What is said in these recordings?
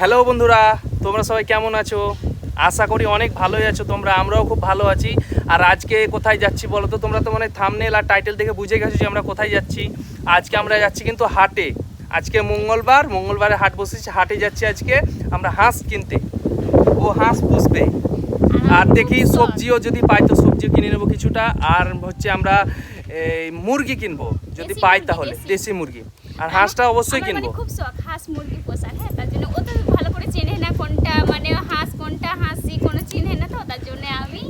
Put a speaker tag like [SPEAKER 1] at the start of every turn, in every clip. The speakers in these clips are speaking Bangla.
[SPEAKER 1] হ্যালো বন্ধুরা তোমরা সবাই কেমন আছো? আশা করি অনেক ভালোই আছো তোমরা আমরাও খুব ভালো আছি। আর আজকে কোথায় যাচ্ছি বলো তো? তোমরা তো মানে থামনেল আর টাইটেল দেখে বুঝে গেছো যে আমরা কোথায় যাচ্ছি। আজকে আমরা যাচ্ছি কিন্তু হাটে। আজকে মঙ্গলবার মঙ্গলবারে হাট বসেছি হাটে যাচ্ছি আজকে আমরা হাঁস কিনতে। ও হাঁস পুষবে। আর দেখি সবজিও যদি পাই তো সবজিও কিনে নেব কিছুটা। আর হচ্ছে আমরা এই মুরগি কিনবো যদি পাই তাহলে
[SPEAKER 2] দেশি।
[SPEAKER 1] মুরগি। আর হাঁসটা অবশ্যই কিনবো
[SPEAKER 2] মানে খুব শখ হাঁস মুরগি পোষার চেনে না কোনটা মানে হাঁস কোনটা হাঁসি কোনো চিনে না তো তার জন্য আমি।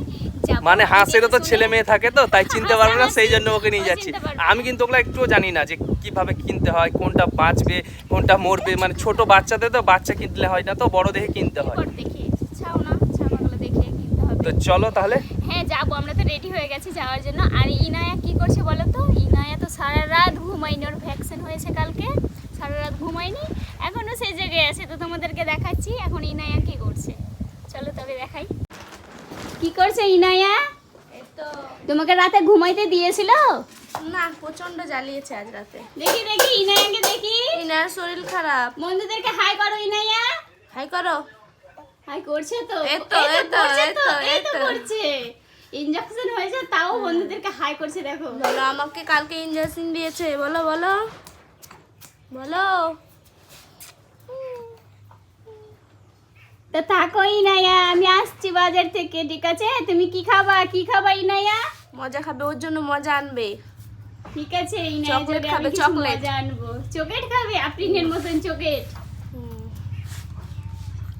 [SPEAKER 1] মানে হাঁসেরও তো ছেলে মেয়ে থাকে তো তাই চিনতে পারবে না সেই জন্য ওকে নিয়ে যাচ্ছি। আমি কিন্তু ওগুলো একটুও জানি না যে কীভাবে কিনতে হয় কোনটা বাঁচবে কোনটা মরবে মানে ছোট বাচ্চাদের তো বাচ্চা কিনলে হয় না তো বড় দেখে কিনতে হয়।
[SPEAKER 2] এরপর দেখি ছাও না ছাওয়াগুলো দেখে কিনতে হবে।
[SPEAKER 1] তো চলো তাহলে।
[SPEAKER 2] হ্যাঁ যাব আমরা তো রেডি হয়ে গেছি যাওয়ার জন্য। আর ইনায়া কি করছে বলো তো? ইনায়া তো সারা রাত ঘুমায়নি ওর ভ্যাকসিন হয়েছে কালকে। সারা রাত এখনও সেই জায়গায় আছে তো তোমাদেরকে দেখাচ্ছি এখন ইনায়া কি করছে। চলো তবে দেখাই। কি করছে ইনায়া? তোমাকে রাতে ঘুমাইতে দিয়েছিল?
[SPEAKER 3] না প্রচণ্ড জ্বালিয়েছে আজ রাতে।
[SPEAKER 2] দেখি দেখি ইনায়াকে দেখি।
[SPEAKER 3] ইনার শরীর খারাপ।
[SPEAKER 2] বন্ধুদেরকে হাই করো ইনায়া।
[SPEAKER 3] হাই করো।
[SPEAKER 2] হাই করছে তো?
[SPEAKER 3] এই তো, এই তো,
[SPEAKER 2] করছে। ইনজেকশন হয়েছে তাও বন্ধুদেরকে হাই করছে দেখো।
[SPEAKER 3] বলো আমাকে কালকে ইঞ্জেকশন দিয়েছে বলো বলো। বলো।
[SPEAKER 2] তো থাকো ইনায়া আমি আসছি বাজার থেকে ঠিক আছে? তুমি কি খাবা? কি খাবা ইনায়া
[SPEAKER 3] মজা খাবে ওর জন্য মজা আনবে।
[SPEAKER 2] ঠিক আছে ইনায়া
[SPEAKER 3] চকলেট খাবে, চকলেট।
[SPEAKER 2] মজা আনব। চকলেট খাবে? আফরিনের মতন চকলেট।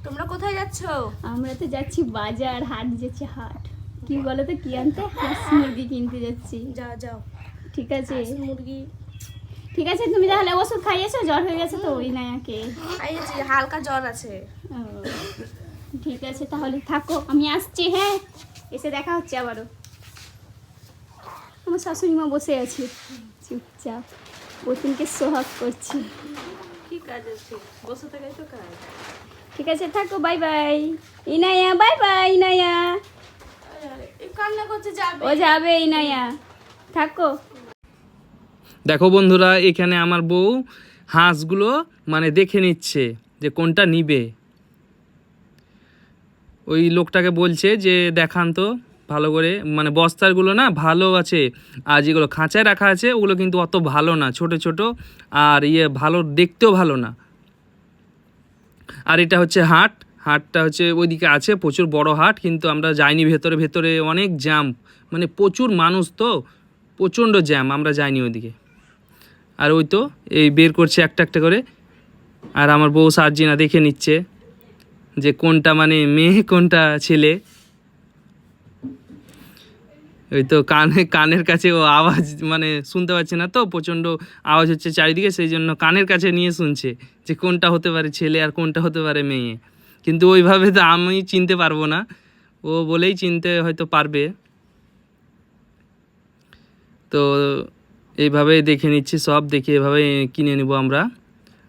[SPEAKER 3] তোমরা কোথায় যাচ্ছ?
[SPEAKER 2] আমরা তো যাচ্ছি বাজার হাট যাচ্ছি হাট। কি বলো তো কি আনতে? হাঁস মুরগি কিনতে যাচ্ছি।
[SPEAKER 3] যাও যাও।
[SPEAKER 2] ঠিক আছে।
[SPEAKER 3] মুরগি।
[SPEAKER 2] ঠিক আছে তুমি তাহলে ওষুধ খাইয়েছো? জ্বর হয়ে গেছে তো ইনায়াকে
[SPEAKER 3] খাইয়েছি হালকা জ্বর আছে।
[SPEAKER 2] ঠিক আছে তাহলে থাকো। আমি আসছি হ্যাঁ? এসে দেখা হচ্ছে আবারও। আমার শাশুড়ি মা বসে আছে। চুপচাপ। পুতুলকে সোহাগ করছি।
[SPEAKER 3] কি কাজ আছে? বসে থাকাই তো কাজ।
[SPEAKER 2] ঠিক আছে থাকো bye bye. Inaya bye bye Inaya.
[SPEAKER 3] কান্না করছে যাবে।
[SPEAKER 2] ও যাবে ইনায়া। থাকো।
[SPEAKER 1] দেখো বন্ধুরা এখানে আমার বউ হাঁসগুলো মানে দেখে নিচ্ছে যে কোনটা নিবে। ওই লোকটাকে বলছে যে, দেখান তো, ভালো করে। মানে বস্তারগুলো না ভালো আছে, আর যেগুলো খাঁচায় রাখা আছে, ওগুলো কিন্তু অত ভালো না, ছোট ছোট, আর ইয়ে ভালো, দেখতেও ভালো না। আর এটা হচ্ছে হাট, হাটটা হচ্ছে ওইদিকে আছে, প্রচুর বড় হাট, কিন্তু আমরা যাইনি ভেতরে ভেতরে অনেক জ্যাম মানে প্রচুর মানুষ তো, প্রচণ্ড জ্যাম, আমরা যাইনি ওইদিকে। আর ওই তো, এই বের করছে একটা একটা করে, আর আমার বউ সার্জিনা দেখে নিচ্ছে। যে কোনটা মানে মেয়ে, কোনটা ছেলে? ওই তো কানে, কানের কাছে ও আওয়াজ মানে শুনতে পাচ্ছে না তো, প্রচণ্ড আওয়াজ হচ্ছে চারিদিকে, সেই জন্য কানের কাছে নিয়ে শুনছে যে কোনটা হতে পারে ছেলে আর কোনটা হতে পারে মেয়ে। কিন্তু ওইভাবে তো আমি চিনতে পারব না। ও বলেই চিনতে হয়তো পারবে। তো এইভাবে দেখে নিচ্ছি সব, দেখে এভাবে কিনে নেব আমরা।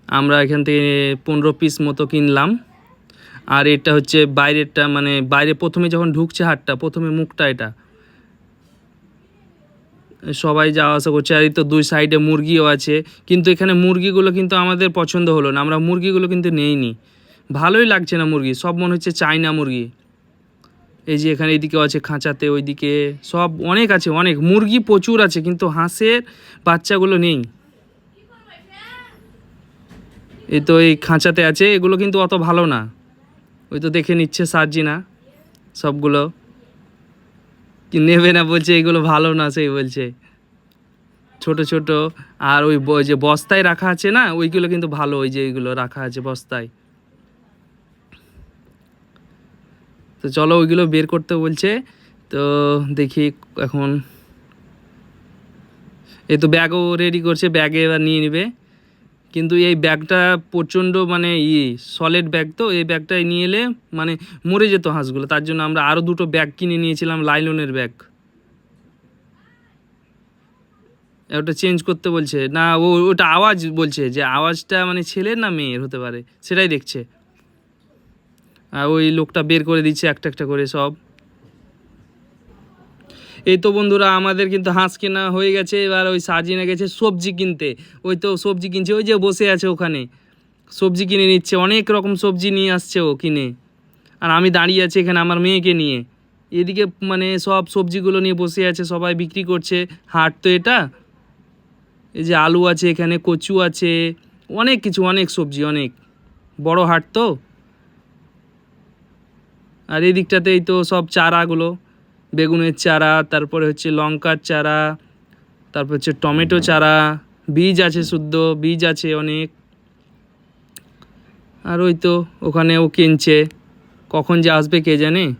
[SPEAKER 1] আমরা এখান থেকে পনেরো পিস মতো কিনলাম। আর এটা হচ্ছে বাইরেরটা মানে বাইরে প্রথমে যখন ঢুকছে হাটটা, প্রথমে মুখটা এটা। সবাই যাওয়া আসা করছে, আর এই তো দুই সাইডে মুরগিও আছে। কিন্তু এখানে মুরগিগুলো কিন্তু আমাদের পছন্দ হলো না, আমরা মুরগিগুলো কিন্তু নেইনি। ভালোই লাগছে না মুরগি, সব মনে হচ্ছে চাইনা মুরগি। এই যে এখানে এইদিকেও আছে খাঁচাতে, ওইদিকে সব অনেক আছে, অনেক। মুরগি প্রচুর আছে, কিন্তু হাঁসের বাচ্চাগুলো নেই। এই তো এই খাঁচাতে আছে, এগুলো কিন্তু অত ভালো না। ওই তো দেখে নিচ্ছে সার্জিনা সবগুলো। নেবে না বলছে, এগুলো ভালো না সেই বলছে। ছোট ছোট, আর ওই যে বস্তায় রাখা আছে না, ওইগুলো কিন্তু ভালো, ওই যে এইগুলো রাখা আছে বস্তায়। তো চলো ওইগুলো বের করতে বলছে, তো দেখি এখন। এই তো ব্যাগও রেডি করছে, ব্যাগে এবার নিয়ে নেবে। কিন্তু এই ব্যাগটা প্রচণ্ড মানে ই সলিড ব্যাগ তো, এই ব্যাগটাই নিয়ে এলে মানে মরে যেত হাঁসগুলো। তার জন্য আমরা আরও দুটো ব্যাগ কিনে নিয়েছিলাম, লাইলনের ব্যাগ ওটা চেঞ্জ করতে বলছে। না, ও, ওটা আওয়াজ বলছে যে আওয়াজটা মানে ছেলের না মেয়ের হতে পারে? সেটাই দেখছে। আর ওই লোকটা বের করে দিচ্ছে একটা একটা করে সব। এই তো বন্ধুরা, আমাদের কিন্তু হাঁস কেনা হয়ে গেছে। এবার ওই সাজিনে গেছে সবজি কিনতে। ওই তো সবজি কিনছে, ওই যে বসে আছে ওখানে। সবজি কিনে নিচ্ছে, অনেক রকম সবজি নিয়ে আসছে ও কিনে। আর আমি দাঁড়িয়ে আছি এখানে আমার মেয়েকে নিয়ে। এদিকে মানে সব সবজিগুলো নিয়ে বসে আছে, সবাই বিক্রি করছে। হাট তো এটা। এই যে আলু আছে এখানে, কচু আছে, অনেক কিছু, অনেক সবজি, অনেক। বড় হাট তো। আর এই দিকটাতেই তো সব চারাগুলো। বেগুনের চারা, তারপরে হচ্ছে লঙ্কার চারা, তারপর হচ্ছে টমেটো চারা, বীজ আছে শুদ্ধ, বীজ আছে অনেক। আর ওই তো ওখানে ও কিনছে। কখন যে আসবে কে জানে?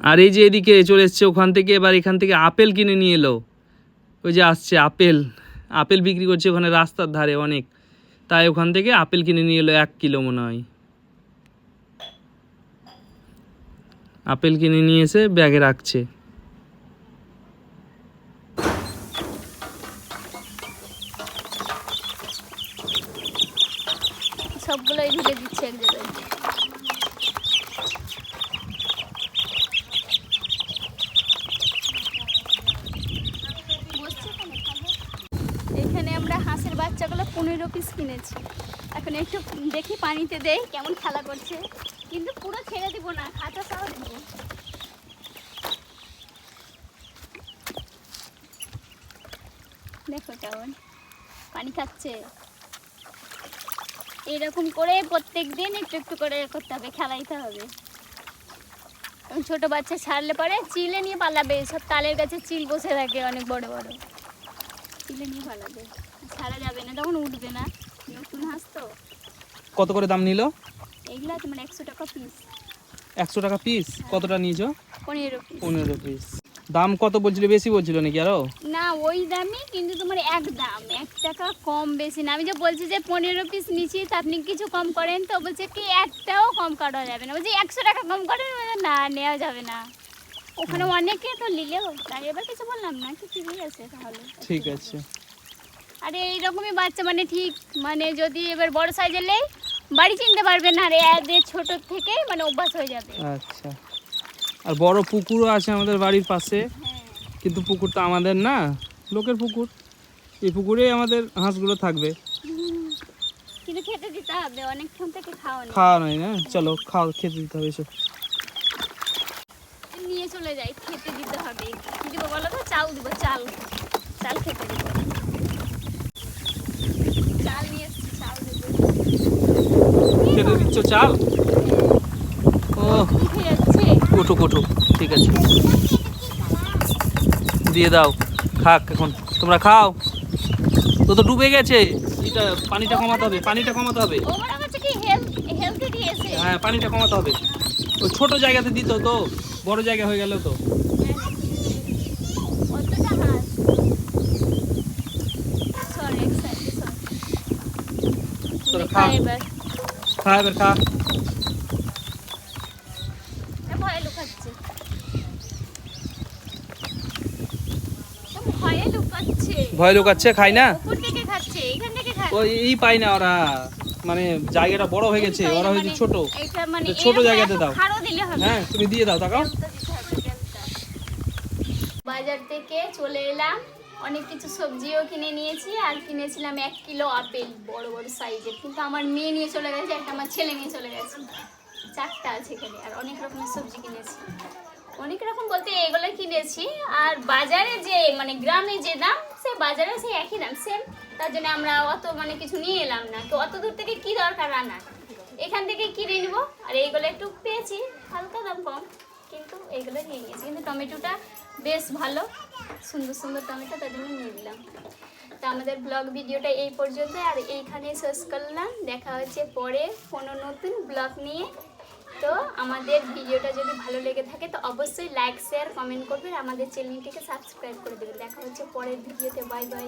[SPEAKER 1] আর এই যে এদিকে চলে এসছে, ওখান থেকে এবার এখান থেকে আপেল কিনে নিয়ে এলো। ওই যে আসছে আপেল। আপেল বিক্রি করছে ওখানে রাস্তার ধারে অনেক। তাই ওখান থেকে আপেল কিনে নিয়ে এলো এক কিলো মনে হয়। আপেল কিনে নিয়ে এসে ব্যাগে রাখছে।
[SPEAKER 2] দিচ্ছে এখানে আমরা হাঁসের বাচ্চাগুলো পনেরো পিস কিনেছি। এখন একটু দেখি পানিতে দেই কেমন খেলা করছে। কিন্তু পুরো ছেড়ে দিব না খাঁচা সহ দিব। দেখো কেমন পানি খাচ্ছে। এরকম করে প্রত্যেক দিন একটু একটু করে করতে হবে, খেলাইতে হবে। ছোট বাচ্চা ছাড়লে পরে চিলে নিয়ে পালাবে, সব তালের কাছে চিল বসে থাকে অনেক বড় বড়। চিলে নিয়ে পালাবে, ছাড়া যাবে না, তখন উঠবে না। নতুন হাঁস তো।
[SPEAKER 1] কত করে দাম নিল?
[SPEAKER 2] এগুলা তোমার একশো টাকা পিস
[SPEAKER 1] একশো টাকা পিস কতটা নিয়েছো?
[SPEAKER 2] পনেরো পিস
[SPEAKER 1] পনেরো পিস দাম কত বলছিল? বেশি বলছিল নাকি আরও?
[SPEAKER 2] না ওই দামই কিন্তু তোমার এক দাম। এক টাকা কম বেশি না। আমি যে বলছি যে পনেরো পিস নিচ্ছি তা আপনি কিছু কম করেন তো। বলছে কি একটাও কম করা যাবে না। বলছি একশো টাকা কম করেন? না নেওয়া যাবে না। ওখানে অনেকে তো নিলেও তাই এবার কিছু বললাম না কি ঠিক আছে তাহলে।
[SPEAKER 1] ঠিক আছে।
[SPEAKER 2] আরে এইরকমই বাচ্চা মানে ঠিক মানে যদি এবার বড় সাইজের নেই বাড়ি চিনতে পারবে না আর এদের ছোট থেকে মানে অভ্যাস হয়ে যাবে।
[SPEAKER 1] আচ্ছা। আর বড় পুকুরও আছে আমাদের বাড়ির পাশে
[SPEAKER 2] হ্যাঁ।
[SPEAKER 1] কিন্তু পুকুরটা আমাদের না লোকের পুকুর। এই পুকুরেই আমাদের হাঁসগুলো থাকবে।
[SPEAKER 2] কিন্তু খেতে দিতে হবে অনেকক্ষণ থেকে খাওয়া নেই।
[SPEAKER 1] খাওয়া না? চলো খাও খেতে দিতে হবে এসো।
[SPEAKER 2] নিয়ে চলে যাই খেতে দিতে হবে। কি দিব বলো তো? চাল দিব চাল। চাল খেতে দিব চাল নিয়ে এসছি চাল দেবো
[SPEAKER 1] খেতে দিচ্ছ চাল? ও কুটু কুটু। ঠিক আছে। দিয়ে দাও। খাক এখন। তোমরা খাও। তো তো ডুবে গেছে। এটা পানিটা কমাতে হবে পানিটা কমাতে হবে। হ্যাঁ পানিটা কমাতে হবে। ওই ছোট জায়গাতে দিত তো বড় জায়গা হয়ে গেল তো।
[SPEAKER 2] সরি
[SPEAKER 1] তোরা খা। খা এবার খা
[SPEAKER 2] ভয়ে লুকাচ্ছে।
[SPEAKER 1] খাই না? ওই পাই না ওরা। মানে জায়গাটা বড় হয়ে গেছে ওরা হয়েছে
[SPEAKER 2] মানে
[SPEAKER 1] ছোট।
[SPEAKER 2] মানে
[SPEAKER 1] ছোট জায়গাতে দাও। হ্যাঁ তুমি দিয়ে দাও তাকাও।
[SPEAKER 2] বাজার থেকে চলে এলাম। অনেক কিছু সবজিও কিনে নিয়েছি আর কিনেছিলাম এক কিলো আপেল, বড় বড় সাইজের। কিন্তু আমার মেয়ে নিয়ে চলে গেছে, একটা আমার ছেলে নিয়ে চলে গেছে। চারটা আছে এখানে, আর অনেক রকমের সবজি কিনেছি। অনেক রকম বলতে এগুলো কিনেছি, আর বাজারে যে মানে গ্রামে যে দাম, সে বাজারে সেই একই দাম সেম তার জন্য আমরা অত মানে কিছু নিয়ে এলাম না। তো অত দূর থেকে কি দরকার আনার এখান থেকে কিনে নিব। আর এইগুলো একটু পেয়েছি, হালকা দাম কম, কিন্তু এইগুলো নিয়ে নিয়েছি। কিন্তু টমেটোটা বেশ ভালো। সুন্দর সুন্দর টমেটো তার জন্য নিয়ে নিলাম। তো আমাদের ব্লগ ভিডিওটা এই পর্যন্ত, আর এইখানে শেষ করলাম। দেখা হচ্ছে পরে কোনো নতুন ব্লগ নিয়ে। তো আমাদের ভিডিওটা যদি ভালো লেগে থাকে, তো অবশ্যই লাইক শেয়ার কমেন্ট করবেন। আমাদের চ্যানেলটিকে সাবস্ক্রাইব করে দেবেন। দেখা হচ্ছে পরের ভিডিওতে। Bye bye